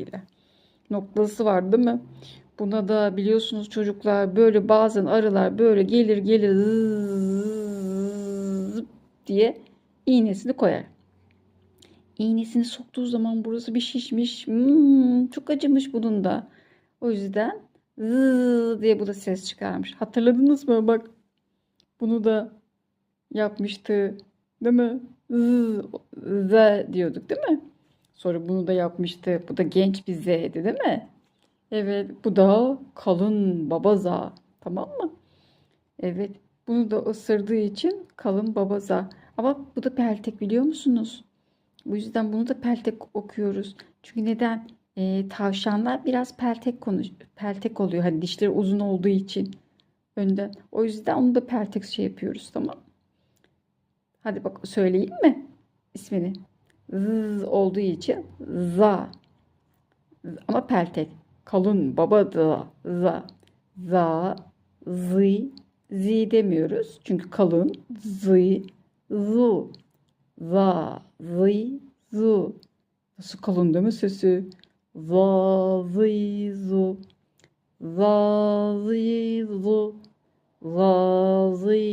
ile. Noktası var değil mi? Buna da biliyorsunuz çocuklar böyle bazen arılar böyle gelir gelir zıp diye iğnesini koyar. İğnesini soktuğu zaman burası bir şişmiş. Hmm, çok acımış bunun da. O yüzden zı diye bu da ses çıkarmış. Hatırladınız mı? Bak bunu da yapmıştı. Değil mi? Z, z diyorduk değil mi? Sonra bunu da yapmıştı. Bu da genç bir Z'di değil mi? Evet, bu da kalın babaza. Tamam mı? Evet, bunu da ısırdığı için kalın babaza. Ama bu da peltek biliyor musunuz? Bu yüzden bunu da peltek okuyoruz. Çünkü neden? Ee, tavşanlar biraz peltek konuş, peltek oluyor. Hani dişleri uzun olduğu için önden. O yüzden onu da peltek şey yapıyoruz, tamam? Hadi bak söyleyeyim mi ismini? Z olduğu için za. Ama peltek. Kalın baba da za. Za, zi, zi demiyoruz. Çünkü kalın. Zi, zu. Za, zi, zu. Nasıl kalın değil mi sesi? Za, zi, zu. Za, zi, zu. Za, zi,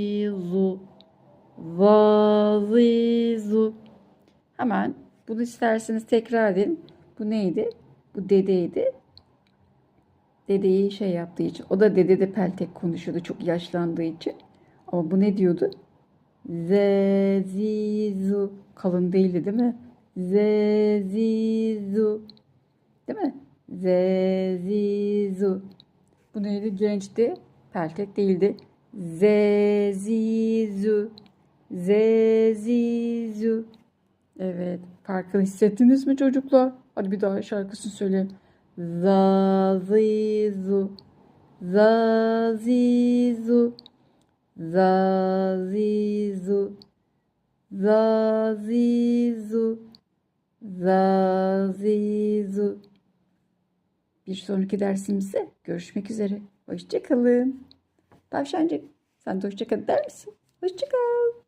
Hemen bunu isterseniz tekrar edin. Bu neydi? Bu dedeydi. Dedeyi şey yaptığı için. O da dede de peltek konuşuyordu çok yaşlandığı için. Ama bu ne diyordu? Zezizu. Kalın değildi değil mi? Zezizu. Değil mi? Zezizu. Bu neydi? Gençti. Peltek değildi. Zezizu. Zezizu. Evet. Farkını hissettiniz mi çocuklar? Hadi bir daha şarkısını söyleyelim. Zazizu. Zazizu. Zazizu. Zazizu. Zazizu. Bir sonraki dersimizde görüşmek üzere. Hoşçakalın. Tavşancık sen de hoşçakal der misin? Hoşçakal.